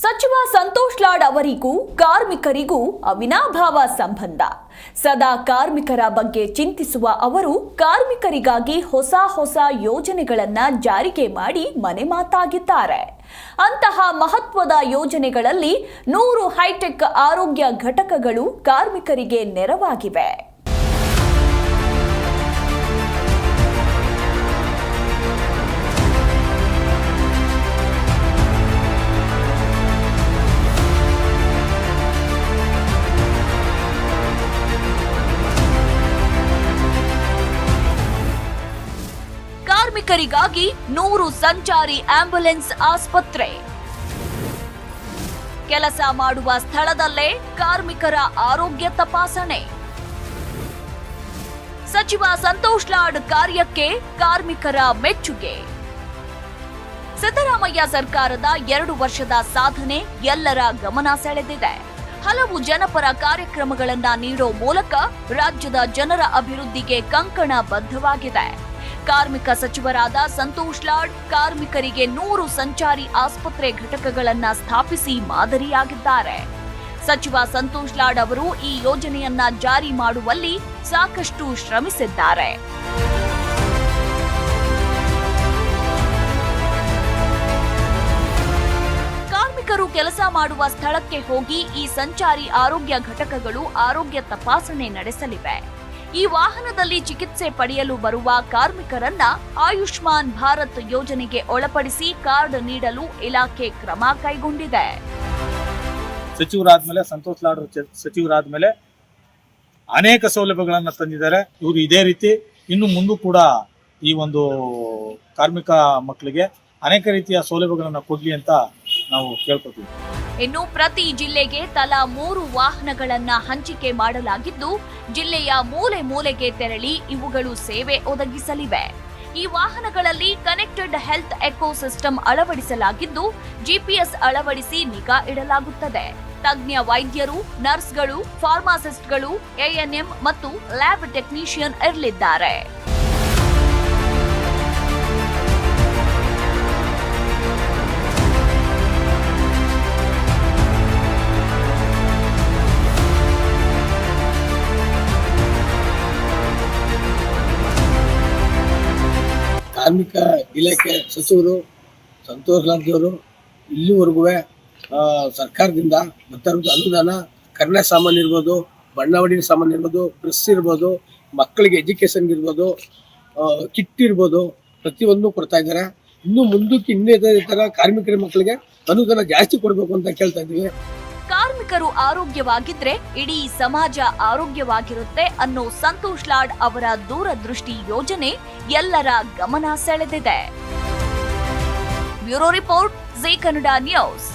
ಸಚಿವ ಸಂತೋಷ್ ಲಾಡ್ ಅವರಿಗೂ ಕಾರ್ಮಿಕರಿಗೂ ಅವಿನಾಭಾವ ಸಂಬಂಧ. ಸದಾ ಕಾರ್ಮಿಕರ ಬಗ್ಗೆ ಚಿಂತಿಸುವ ಅವರು ಕಾರ್ಮಿಕರಿಗಾಗಿ ಹೊಸ ಹೊಸ ಯೋಜನೆಗಳನ್ನ ಜಾರಿಗೆ ಮಾಡಿ ಮನೆ ಮಾತಾಗಿದ್ದಾರೆ. ಅಂತಹ ಮಹತ್ವದ ಯೋಜನೆಗಳಲ್ಲಿ ನೂರು ಹೈಟೆಕ್ ಆರೋಗ್ಯ ಘಟಕಗಳು ಕಾರ್ಮಿಕರಿಗೆ ನೆರವಾಗಿವೆ. ಕಾರ್ಮಿಕರಿಗಾಗಿ ನೂರು ಸಂಚಾರಿ ಆಂಬ್ಯುಲೆನ್ಸ್ ಆಸ್ಪತ್ರೆ. ಕೆಲಸ ಮಾಡುವ ಸ್ಥಳದಲ್ಲೇ ಕಾರ್ಮಿಕರ ಆರೋಗ್ಯ ತಪಾಸಣೆ. ಸಚಿವ ಸಂತೋಷ್ ಲಾಡ್ ಕಾರ್ಯಕ್ಕೆ ಕಾರ್ಮಿಕರ ಮೆಚ್ಚುಗೆ. ಸಿದ್ದರಾಮಯ್ಯ ಸರ್ಕಾರದ ಎರಡು ವರ್ಷದ ಸಾಧನೆ ಎಲ್ಲರ ಗಮನ ಸೆಳೆದಿದೆ. ಹಲವು ಜನಪರ ಕಾರ್ಯಕ್ರಮಗಳನ್ನ ನೀಡೋ ಮೂಲಕ ರಾಜ್ಯದ ಜನರ ಅಭಿವೃದ್ಧಿಗೆ ಕಂಕಣ ಬದ್ಧವಾಗಿದೆ ಕಾರ್ಮಿಕ ಸಚಿವರಾದ ಸಂತೋಷ್ ಲಾಡ್ ಕಾರ್ಮಿಕರಿಗೆ ನೂರು ಸಂಚಾರಿ ಆಸ್ಪತ್ರೆ ಘಟಕಗಳನ್ನ ಸ್ಥಾಪಿಸಿ ಮಾದರಿಯಾಗಿದ್ದಾರೆ. ಸಚಿವ ಸಂತೋಷ್ ಲಾಡ್ ಅವರು ಈ ಯೋಜನೆಯನ್ನ ಜಾರಿ ಮಾಡುವಲ್ಲಿ ಸಾಕಷ್ಟು ಶ್ರಮಿಸಿದ್ದಾರೆ. ಕಾರ್ಮಿಕರು ಕೆಲಸ ಮಾಡುವ ಸ್ಥಳಕ್ಕೆ ಹೋಗಿ ಈ ಸಂಚಾರಿ ಆರೋಗ್ಯ ಘಟಕಗಳು ಆರೋಗ್ಯ ತಪಾಸಣೆ ನಡೆಸಲಿವೆ. ಈ ವಾಹನದಲ್ಲಿ ಚಿಕಿತ್ಸೆ ಪಡೆಯಲು ಬರುವ ಕಾರ್ಮಿಕರನ್ನ ಆಯುಷ್ಮಾನ್ ಭಾರತ್ ಯೋಜನೆಗೆ ಒಳಪಡಿಸಿ ಕಾರ್ಡ್ ನೀಡಲು ಇಲಾಖೆ ಕ್ರಮ ಕೈಗೊಂಡಿದೆ. ಸಚಿವರಾದ್ಮೇಲೆ, ಸಂತೋಷ್ ಲಾಡ್ ಸಚಿವರಾದ ಮೇಲೆ ಅನೇಕ ಸೌಲಭ್ಯಗಳನ್ನು ತಂದಿದ್ದಾರೆ. ಇವರು ಇದೇ ರೀತಿ ಇನ್ನು ಮುಂದೆ ಕೂಡ ಈ ಒಂದು ಕಾರ್ಮಿಕ ಮಕ್ಕಳಿಗೆ ಅನೇಕ ರೀತಿಯ ಸೌಲಭ್ಯಗಳನ್ನ ಕೊಡ್ಲಿ ಅಂತ ನಾವು ಕೇಳ್ಕೊತೀವಿ ಇನ್ನು ಪ್ರತಿ ಜಿಲ್ಲೆಗೆ ತಲಾ ಮೂರು ವಾಹನಗಳನ್ನ ಹಂಚಿಕೆ ಮಾಡಲಾಗಿದ್ದು, ಜಿಲ್ಲೆಯ ಮೂಲೆ ಮೂಲೆಗೆ ತೆರಳಿ ಇವುಗಳು ಸೇವೆ ಒದಗಿಸಲಿವೆ. ಈ ವಾಹನಗಳಲ್ಲಿ ಕನೆಕ್ಟೆಡ್ ಹೆಲ್ತ್ ಎಕೋಸಿಸ್ಟಮ್ ಅಳವಡಿಸಲಾಗಿದ್ದು ಜಿಪಿಎಸ್ ಅಳವಡಿಸಿ ನಿಗಾ ಇಡಲಾಗುತ್ತದೆ. ತಜ್ಞ ವೈದ್ಯರು, ನರ್ಸ್ಗಳು ಫಾರ್ಮಾಸಿಸ್ಟ್ಗಳು ಎಎನ್ಎಂ ಮತ್ತು ಲ್ಯಾಬ್ ಟೆಕ್ನಿಷಿಯನ್ ಇರಲಿದ್ದಾರೆ. ಕಾರ್ಮಿಕ ಇಲಾಖೆ ಸಚಿವರು ಸಂತೋಷ್ ಲಾಡ್ಜಿಯವರು ಇಲ್ಲಿವರೆಗೂ ಸರ್ಕಾರದಿಂದ ಇರೋದು ಅನುದಾನ ಕರ್ಣ ಸಾಮಾನು ಇರ್ಬೋದು ಬಣ್ಣವಡಿನ ಸಾಮಾನು ಇರ್ಬೋದು ಡ್ರೆಸ್ ಇರ್ಬೋದು, ಮಕ್ಕಳಿಗೆ ಎಜುಕೇಶನ್ ಇರ್ಬೋದು ಕಿಟ್ ಇರ್ಬೋದು, ಪ್ರತಿಯೊಂದು ಕೊಡ್ತಾ ಇದ್ದಾರೆ. ಇನ್ನು ಮುಂದಕ್ಕೆ ಇನ್ನೇ ಥರ ಕಾರ್ಮಿಕರ ಮಕ್ಕಳಿಗೆ ಅನುದಾನ ಜಾಸ್ತಿ ಕೊಡಬೇಕು ಅಂತ ಕೇಳ್ತಾ ಇದ್ದೀವಿ. ಕಾರ್ಮಿಕರು ಆರೋಗ್ಯವಾಗಿದ್ರೆ ಇಡೀ ಸಮಾಜ ಆರೋಗ್ಯವಾಗಿರುತ್ತೆ ಅನ್ನೋ ಸಂತೋಷ್ ಲಾಡ್ ಅವರ ದೂರದೃಷ್ಟಿ ಯೋಜನೆ ಎಲ್ಲರ ಗಮನ ಸೆಳೆದಿದೆ. Bureau report Zee Kannada news.